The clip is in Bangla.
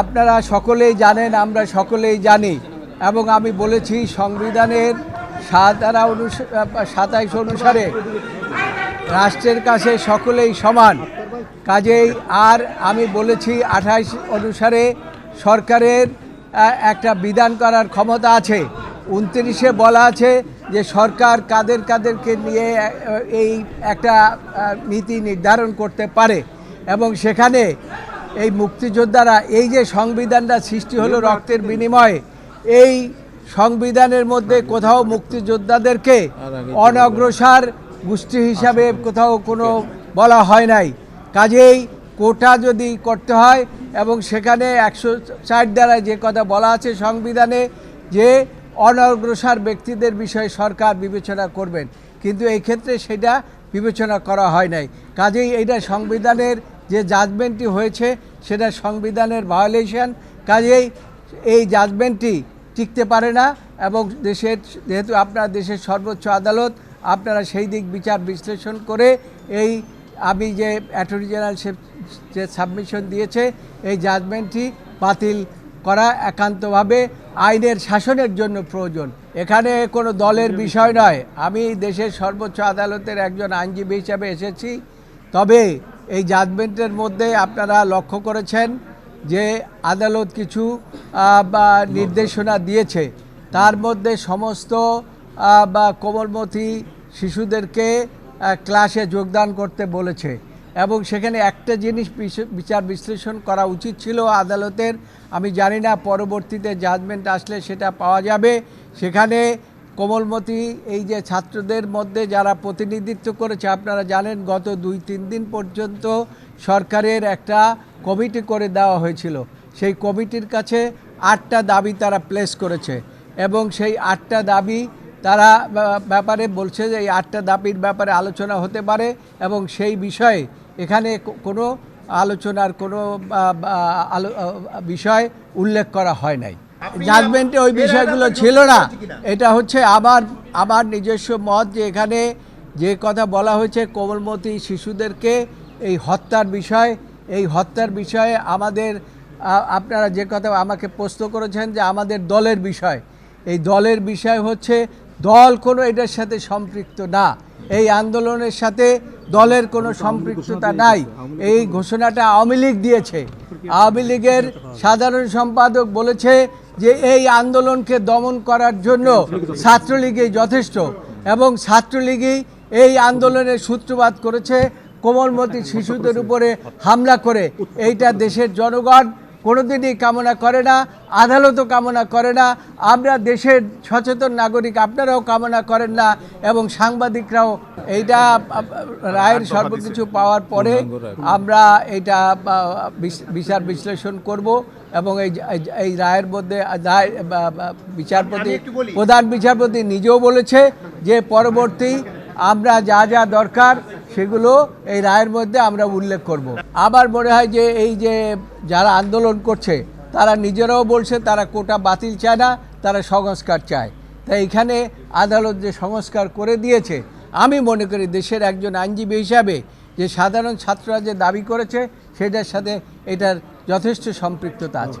আপনারা সকলেই জানেন, আমরা সকলেই জানি এবং আমি বলেছি সংবিধানের সাতারা অনুসার সাতাইশ অনুসারে রাষ্ট্রের কাছে সকলেই সমান। কাজেই আর আমি বলেছি আঠাইশ অনুসারে সরকারের একটা বিধান করার ক্ষমতা আছে। উনত্রিশে বলা আছে যে সরকার কাদের কাদেরকে নিয়ে এই একটা নীতি নির্ধারণ করতে পারে এবং সেখানে এই মুক্তিযোদ্ধারা, এই যে সংবিধানটা সৃষ্টি হলো রক্তের বিনিময়ে, এই সংবিধানের মধ্যে কোথাও মুক্তিযোদ্ধাদেরকে অনগ্রসর গোষ্ঠী হিসাবে কোথাও কোনো বলা হয় নাই। কাজেই কোটা যদি করতে হয় এবং সেখানে একশো চার দ্বারা যে কথা বলা আছে সংবিধানে যে অনগ্রসর ব্যক্তিদের বিষয়ে সরকার বিবেচনা করবেন। কিন্তু এই ক্ষেত্রে সেটা বিবেচনা করা হয় নাই। কাজেই এইটা সংবিধানের যে জাজমেন্টটি হয়েছে সেটা সংবিধানের ভায়োলেশন কাজেই এই জাজমেন্টটি টিকতে পারে না এবং দেশের, যেহেতু আপনার দেশের সর্বোচ্চ আদালত, আপনারা সেই দিক বিচার বিশ্লেষণ করে এই আমি যে অ্যাটর্নি জেনারেল যে সাবমিশন দিয়েছে, এই জাজমেন্টটি বাতিল করা একান্তভাবে আইনের শাসনের জন্য প্রয়োজন। এখানে কোনো দলের বিষয় নয়। আমি দেশের সর্বোচ্চ আদালতের একজন আইনজীবী হিসাবে এসেছি। তবে এই জাজমেন্টের মধ্যে আপনারা লক্ষ্য করেছেন যে আদালত কিছু নির্দেশনা দিয়েছে। তার মধ্যে সমস্ত বা কোমলমতি শিশুদেরকে ক্লাসে যোগদান করতে বলেছে। এবং সেখানে একটা জিনিস বিচার বিশ্লেষণ করা উচিত ছিল আদালতের। আমি জানি না পরবর্তীতে জাজমেন্ট আসলে সেটা পাওয়া যাবে। সেখানে কোমলমতি, এই যে ছাত্রদের মধ্যে যারা প্রতিনিধিত্ব করেছে, আপনারা জানেন গত দুই তিন দিন পর্যন্ত সরকারের একটা কমিটি করে দেওয়া হয়েছিল। সেই কমিটির কাছে আটটা দাবি তারা প্লেস করেছে এবং সেই আটটা দাবি তারা ব্যাপারে বলছে যে এই আটটা দাবির ব্যাপারে আলোচনা হতে পারে এবং সেই বিষয়ে এখানে কোনো আলোচনার কোনো বিষয় উল্লেখ করা হয় নাই। জাজমেন্টে ওই বিষয়গুলো ছিল না। এটা হচ্ছে আবার আমার নিজস্ব মত যে এখানে যে কথা বলা হয়েছে কোমলমতি শিশুদেরকে এই হত্যার বিষয় এই হত্যার বিষয়ে আমাদের আপনারা যে কথা আমাকে প্রশ্ন করেছেন যে আমাদের দলের বিষয় এই দলের বিষয় হচ্ছে দল কোনো এটার সাথে সম্পৃক্ত না। এই আন্দোলনের সাথে দলের কোনো সম্পৃক্ততা নাই। এই ঘোষণাটা আওয়ামী লীগ দিয়েছে। আওয়ামী লীগের সাধারণ সম্পাদক বলেছে যে এই আন্দোলনকে দমন করার জন্য ছাত্রলীগই যথেষ্ট এবং ছাত্রলীগই এই আন্দোলনের সূত্রপাত করেছে কোমলমতি শিশুদের উপরে হামলা করে। এইটা দেশের জনগণ কোনোদিনই কামনা করে না আদালতও কামনা করে না আমরা দেশের সচেতন নাগরিক আপনারাও কামনা করেন না এবং সাংবাদিকরাও এইটা রায়ের সর্বকিছু পাওয়ার পরে আমরা এটা বিচার বিশ্লেষণ করব এবং এই এই- রায়ের মধ্যে বিচারপতি প্রধান বিচারপতি নিজেও বলেছে যে পরবর্তী আমরা যা যা দরকার সেগুলো এই রায়ের মধ্যে আমরা উল্লেখ করব। আবার মনে হয় যে এই যে যারা আন্দোলন করছে, তারা নিজেরাও বলছে তারা কোটা বাতিল চায় না, তারা সংস্কার চায় তাই এখানে আদালত যে সংস্কার করে দিয়েছে, আমি মনে করি দেশের একজন আইনজীবী হিসাবে যে সাধারণ ছাত্ররা যে দাবি করেছে, সেটার সাথে এটার যথেষ্ট সম্পৃক্ততা আছে